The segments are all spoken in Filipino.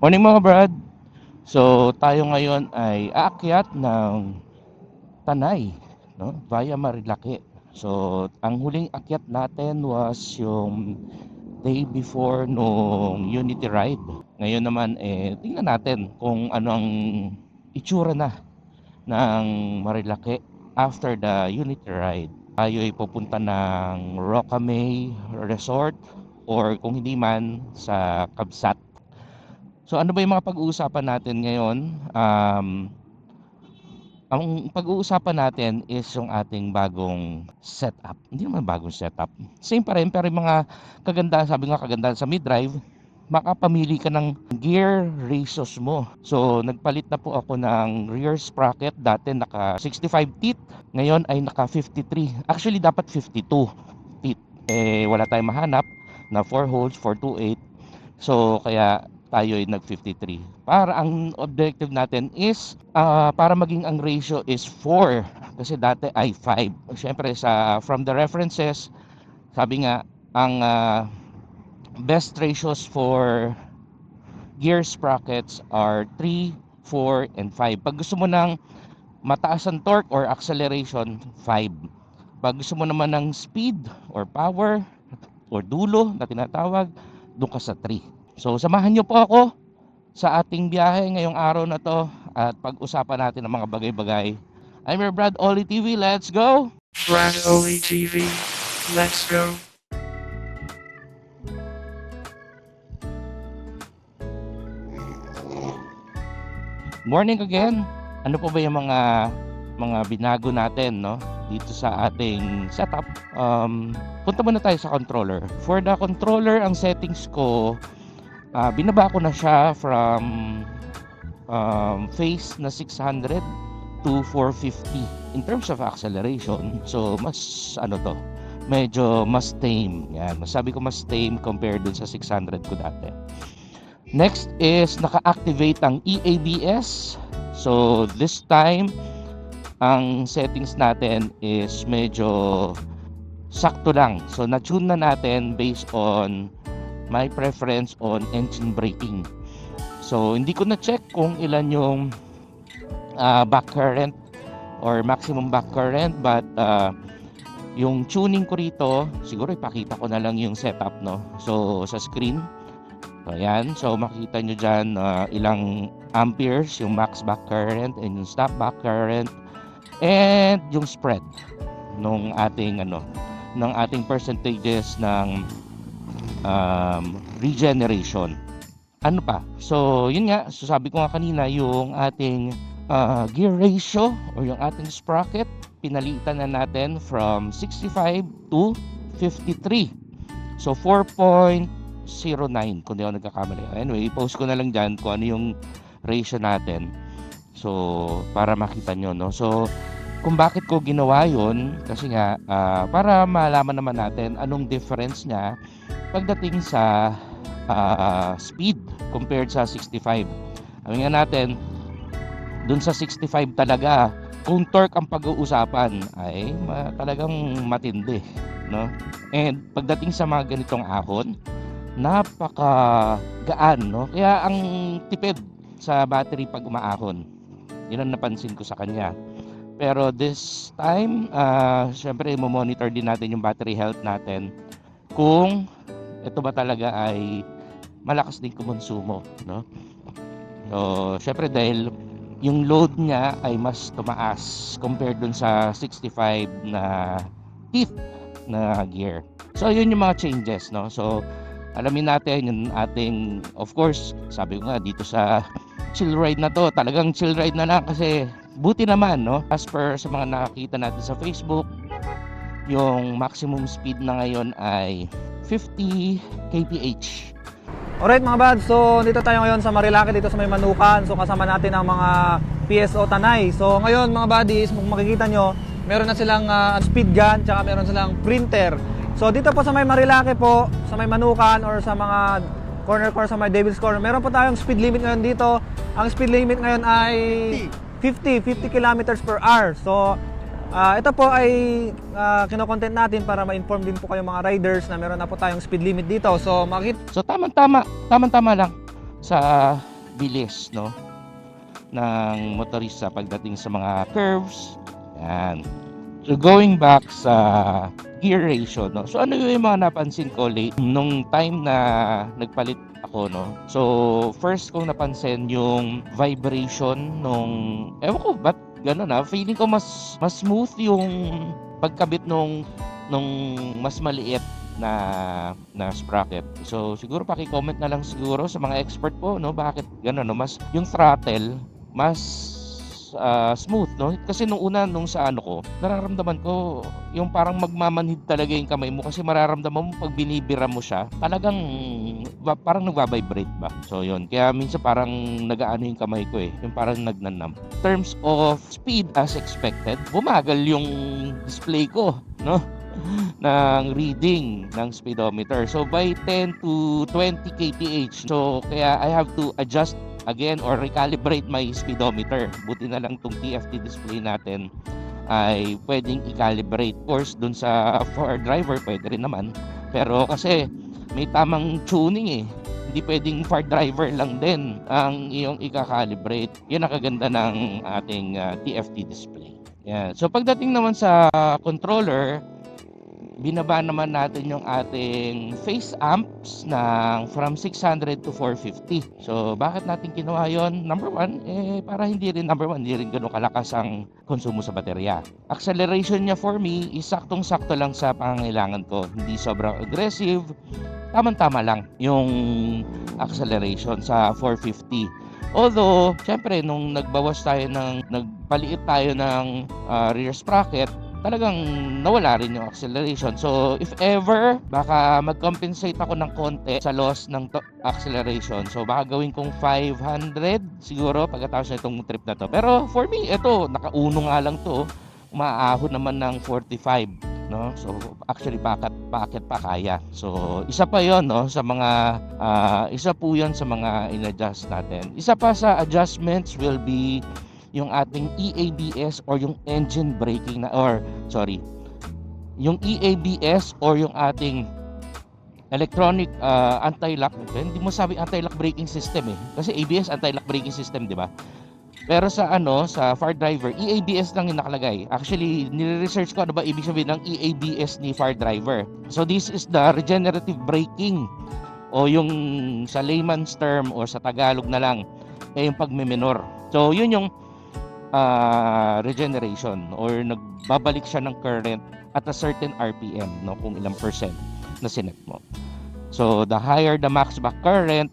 Morning mga brad. So tayo ngayon ay aakyat ng Tanay, no? Via Marilake. So ang huling akyat natin was yung day before nung Unity Ride. Ngayon naman eh tingnan natin kung ano ang itsura na ng Marilake after the Unity Ride. Tayo ay pupunta ng Rockaway Resort or kung hindi man sa Kabsat. So ano ba yung mga pag-uusapan natin ngayon? Um, ang pag-uusapan natin is yung ating bagong setup. Hindi naman bagong setup. Same pa rin, pero yung mga kagandahan, sabi nga kagandahan sa mid-drive, makapamili ka ng gear ratios mo. So, nagpalit na po ako ng rear sprocket. Dati naka 65 teeth, ngayon ay naka 53. Actually, dapat 52 teeth. Eh, wala tayong mahanap na 4 holes, 428. So, kaya tayo ay nag 53. Para ang objective natin is ah, para maging ang ratio is 4 kasi dati ay 5. Syempre sa from the references sabi nga ang ah, best ratios for gear sprockets are 3, 4 and 5. Pag gusto mo ng mataas ang torque or acceleration 5. Pag gusto mo naman ng speed or power or dulo na tinatawag doon ka sa 3. So samahan niyo po ako sa ating biyahe ngayong araw na to at pag-usapan natin ang mga bagay-bagay. I'm your Brad Oli TV. Let's go! Brad Oli TV. Let's go. Morning again. Ano po ba yung mga mga binago natin no dito sa ating setup? Um, punta muna tayo sa controller. For the controller, ang settings ko ah, binaba ko na siya from um, phase na 600 to 450 in terms of acceleration. So mas ano to, medyo mas tame. Yan, masabi ko mas tame compared dun sa 600 ko dati. Next is naka-activate ang EABS. So this time ang settings natin is medyo sakto lang. So na-tune na natin based on my preference on engine braking. So hindi ko na-check kung ilan yung ah, back current or maximum back current but ah, yung tuning ko rito, siguro ipakita ko na lang yung setup no. So sa screen So, ayan. So, makikita nyo dyan uh, ilang amperes, yung max back current and yung stop back current and yung spread nung ating ano ng ating percentages ng um, regeneration. Ano pa? So, yun nga. So, sabi ko nga kanina, yung ating uh, gear ratio or yung ating sprocket, pinalitan na natin from 65 to 53. So, 4.09 kung di ako nagkakamali. Anyway, post ko na lang dyan kung ano yung ratio natin. So, para makita nyo, no? So, kung bakit ko ginawa yun, kasi nga, ah, para malaman naman natin anong difference niya pagdating sa ah, speed compared sa 65. Sabi nga natin, dun sa 65 talaga, kung torque ang pag-uusapan ay ma- talagang matindi, no? And pagdating sa mga ganitong ahon, napaka gaan, no? Kaya ang tipid sa battery pag umaahon. Yun ang napansin ko sa kanya. Pero this time, ah syempre mo-monitor din natin yung battery health natin kung ito ba talaga ay malakas din kumonsumo, no? So, syempre dahil yung load niya ay mas tumaas compared dun sa 65 na teeth na gear. So, yun yung mga changes, no? So, alamin natin yung ating, of course, sabi ko nga dito sa chill ride na to, talagang chill ride na lang kasi buti naman, no? As per sa mga nakakita natin sa Facebook, yung maximum speed na ngayon ay 50 kph. Alright mga bad, so dito tayo ngayon sa Marilake, dito sa may Manukan. So kasama natin ang mga PSO Tanay. So ngayon mga buddies, kung makikita nyo, meron na silang ah, speed gun, tsaka meron silang printer. So dito po sa may Marilake po, sa may Manukan or sa mga corner core sa may Devil's Corner, meron po tayong speed limit ngayon dito. Ang speed limit ngayon ay 50, 50 kilometers per hour. So Ah, ito po ay uh, kinokontent natin para ma-inform din po kayo mga riders na meron na po tayong speed limit dito. So makikita So tamang-tama, tamang-tama lang sa bilis, no? ng motorista pagdating sa mga curves. Yan. Going back sa gear ratio, no? So ano yung mga napansin ko late nung time na nagpalit ako, no? So first kong napansin yung vibration nung ewan ko ba't gano'n na feeling ko mas mas smooth yung pagkabit nung nung mas maliit na na sprocket. So siguro paki-comment na lang siguro sa mga expert po no bakit gano'n no mas yung throttle mas ah, smooth no? Kasi nung una nung sa ano ko nararamdaman ko yung parang magmamanhid talaga yung kamay mo kasi mararamdaman mo pag binibira mo siya talagang parang nagva-vibrate ba? So yun. Kaya minsan parang nagaano yung kamay ko eh. Yung parang nagnanam. Terms of speed as expected bumagal yung display ko no? Ng reading ng speedometer. So by 10 to 20 kph. So kaya I have to adjust again or recalibrate my speedometer. Buti na lang tong TFT display natin ay pwedeng i-calibrate. Of course, dun sa for driver pwede rin naman. Pero kasi may tamang tuning eh. Hindi pwedeng for driver lang din ang iyong i-calibrate. Yun ang kaganda ng ating ah, TFT display. Yan. So pagdating naman sa controller, binaba naman natin yung ating phase amps ng from 600 to 450. So, bakit natin ginawa yon? Number one, eh, para hindi rin number one, hindi rin ganun kalakas ang konsumo sa baterya. Acceleration niya for me is saktong-sakto lang sa pangangailangan ko. Hindi sobrang aggressive. Tama-tama lang yung acceleration sa 450. Although, syempre, nung nagbawas tayo ng, nagpaliit tayo ng ah, rear sprocket, talagang nawala rin yung acceleration. So, if ever, baka mag-compensate ako ng konti sa loss ng acceleration. So, baka gawin kong 500 siguro pagkatapos nitong trip na to. Pero for me, ito, nakauno nga lang to. Umaahon naman ng 45 no so actually packet packet pa kaya so isa pa yon no sa mga ah, isa po yon sa mga in-adjust natin isa pa sa adjustments will be yung ating EABS or yung engine braking na or sorry yung EABS or yung ating electronic uh, anti-lock hindi mo sabi anti-lock braking system eh. Kasi ABS anti-lock braking system di ba? Pero sa ano sa far driver EABS lang yung nakalagay. Actually nire-research ko ano ba ibig sabihin ng EABS ni far driver. So this is the regenerative braking o yung sa layman's term o sa Tagalog na lang eh yung pagme-minor. So yun yung ah, regeneration or nagbabalik siya ng current at a certain RPM no kung ilang percent na sinet mo. So the higher the max back current,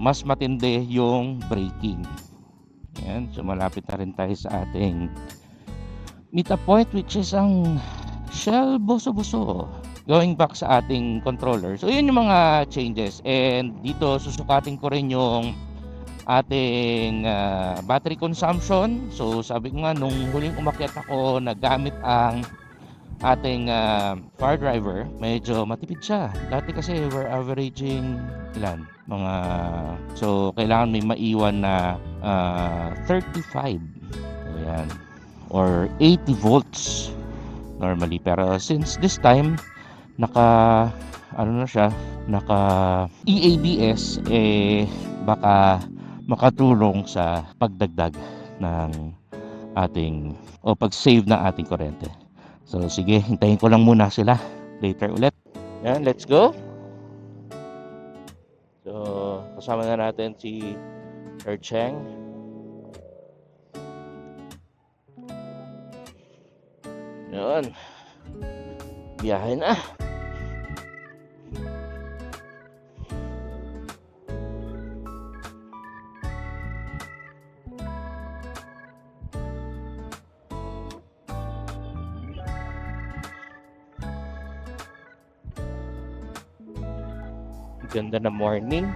mas matindi yung braking. Yan, so malapit na rin tayo sa ating meet up point which is ang Shell Boso-Boso. Going back sa ating controller. So yun yung mga changes and dito susukatin ko rin yung ating ah, battery consumption. So sabi ko nga nung huling umakyat ako nagamit ang ating ah, car driver, medyo matipid siya. Dati kasi we're averaging ilan? Mga so kailangan may maiwan na ah, 35. So yan. Or 80 volts normally. Pero since this time naka ano na siya, naka EABS eh baka makatulong sa pagdagdag ng ating o pag-save ng ating kuryente. So sige, hintayin ko lang muna sila. Later ulit. Yan, let's go. So, kasama na natin si Sir Cheng. Yun. Biyahe na. Ganda na morning.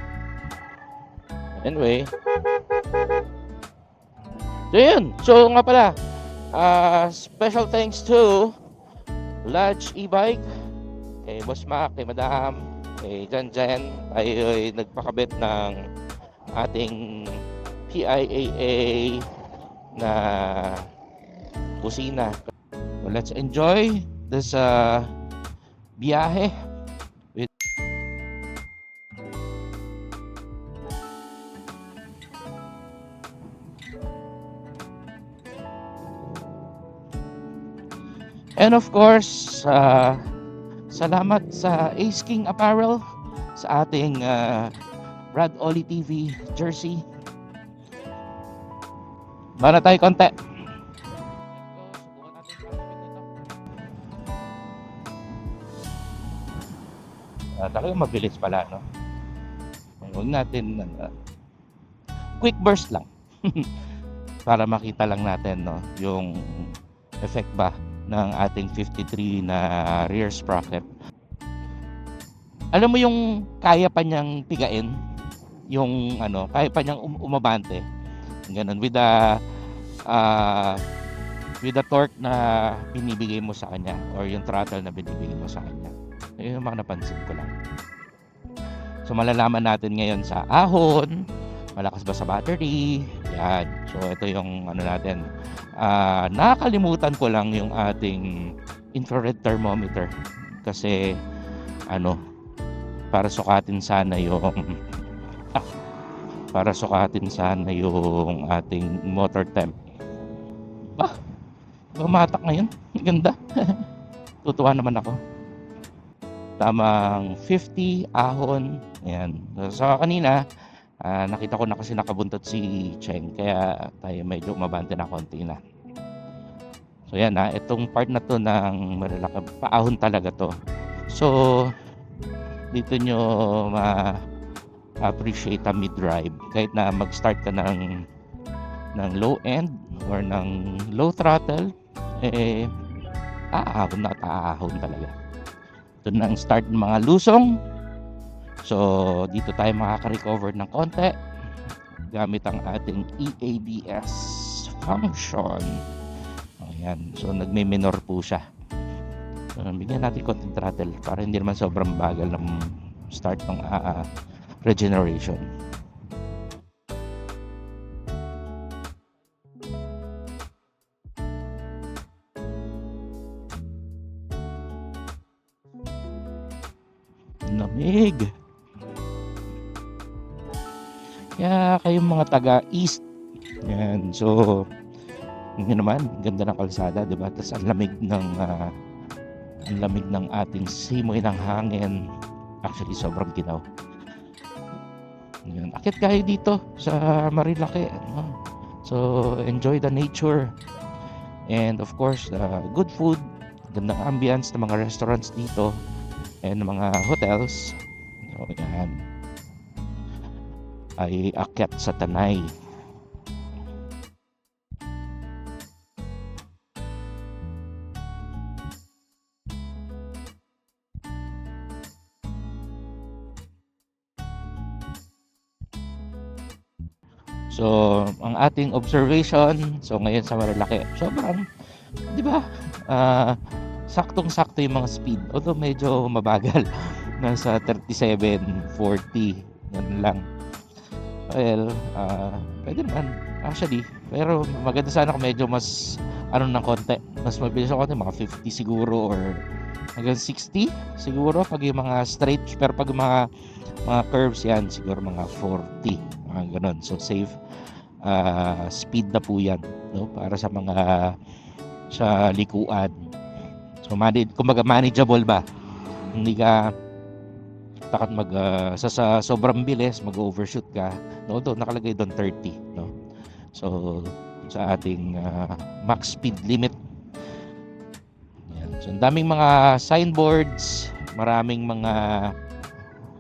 Anyway. So yun. So nga pala. ah special thanks to Lodge E-Bike. Kay Boss Mac, kay Madam, kay Jan Jan. Tayo ay nagpakabit ng ating PIAA na kusina. let's enjoy this uh, biyahe. And of course, uh, salamat sa Ace King Apparel sa ating uh, Brad Oli TV jersey. Bara tayo konti. Ah, talagang mabilis pala, no? Huwag natin, ano, quick burst lang. Para makita lang natin, no, yung effect ba ng ating 53 na rear sprocket. Alam mo yung kaya pa niyang pigain, yung ano, kaya pa niyang um- umabante. Ganun with the uh, with the torque na binibigay mo sa kanya or yung throttle na binibigay mo sa kanya. Yun yung mga napansin ko lang. So malalaman natin ngayon sa ahon, malakas ba sa battery, yan. So ito yung ano natin. Ah, nakakalimutan ko lang yung ating infrared thermometer kasi ano para sukatin sana yung para sukatin sana yung ating motor temp. Bah, bumatak ngayon. Ganda. Tutuwa naman ako. Tamang 50 ahon. Ayan. So kanina, ah, nakita ko na kasi nakabuntot si Cheng. Kaya tayo medyo umabante na konti na. So yan ha, itong part na to ng malalaki, paahon talaga to. So, dito nyo ma appreciate ang mid-drive kahit na mag-start ka ng ng low end or ng low throttle eh aahon na aahon talaga na ang start ng mga lusong so dito tayo makaka-recover ng konti gamit ang ating E EABS function. Ayan. So nagme-minor po siya. So, bigyan natin konting throttle para hindi naman sobrang bagal ng start ng ah, regeneration Kaya kayong mga taga-east. Yan. So, yun naman, ganda ng kalsada, di ba? Tapos ang lamig ng ah, ang lamig ng ating simoy ng hangin. Actually, sobrang ginaw. Yan. Akit kayo dito sa Marilake. No? So, enjoy the nature. And of course, uh, good food. Gandang ambience ng mga restaurants dito and mga hotels. So, yan. Ay akyat sa Tanay. So, ang ating observation, so ngayon sa Marilake, sobrang, di ba, ah, saktong-sakto yung mga speed. Although medyo mabagal. Nasa 37, 40. Yan lang. Well, ah, pwede naman. Actually. Pero maganda sana kung medyo mas ano ng konti. Mas mabilis ako konti. Mga 50 siguro or hanggang 60 siguro pag yung mga straight. Pero pag mga mga curves yan, siguro mga 40. Mga ganun. So safe ah, speed na po yan. No? Para sa mga sa likuan. So, manage, kumbaga manageable ba? Hindi ka takot mag ah, sa, sa sobrang bilis mag-overshoot ka. No, doon nakalagay doon 30, no. So, sa ating ah, max speed limit. Yan. So, ang daming mga signboards, maraming mga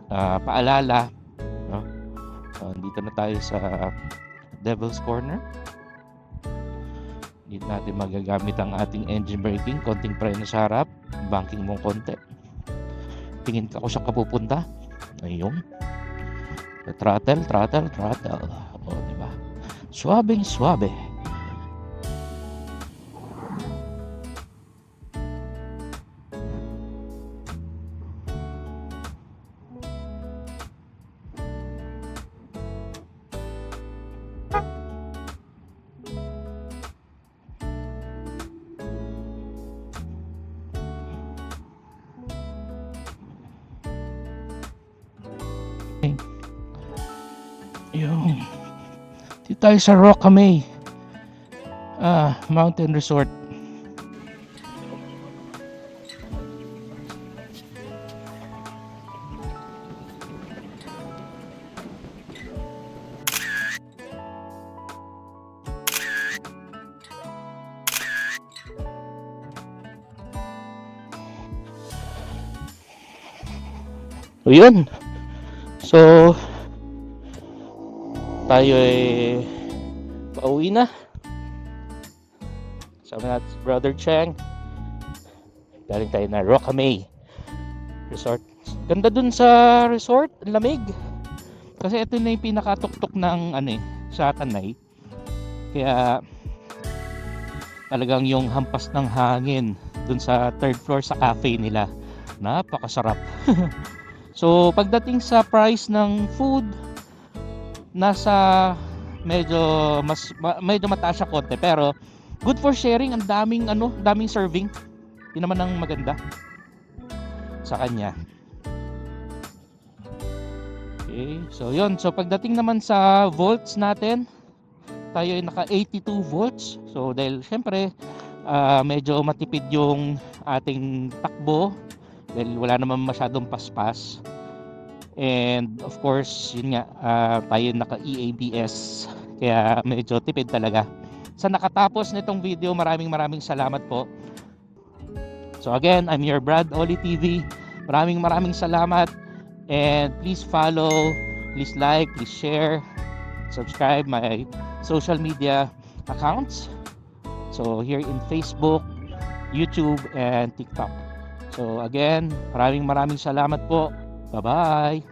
ah, paalala, no. So, dito na tayo sa Devil's Corner. Dito natin magagamit ang ating engine braking, konting preno sa harap, banking mong konti. Tingin ka kung saan ka pupunta. Ayun. Throttle, throttle, throttle. O, di ba? Suabing suabe. Yung dito tayo sa Rockaway ah, Mountain Resort. So yun. So tayo ay pauwi na. Sama natin Brother Chang. Galing tayo na Rockaway Resort. Ganda dun sa resort, lamig. Kasi ito na yung pinakatuktok ng ano eh, sa Tanay. Kaya talagang yung hampas ng hangin dun sa third floor sa cafe nila. Napakasarap. so pagdating sa price ng food, nasa medyo mas ma- medyo mataas siya konti pero good for sharing. Ang daming ano daming serving. Yun naman ang maganda sa kanya. Okay so yun. So pagdating naman sa volts natin tayo ay naka 82 volts. So dahil syempre ah, medyo matipid yung ating takbo dahil wala naman masyadong paspas And of course, yun nga, ah, tayo naka EABS. Kaya medyo tipid talaga. Sa nakatapos nitong video, maraming maraming salamat po. So again, I'm your Brad Oli TV. Maraming maraming salamat. And please follow, please like, please share, subscribe my social media accounts. So here in Facebook, YouTube, and TikTok. So again, maraming maraming salamat po. Bye bye.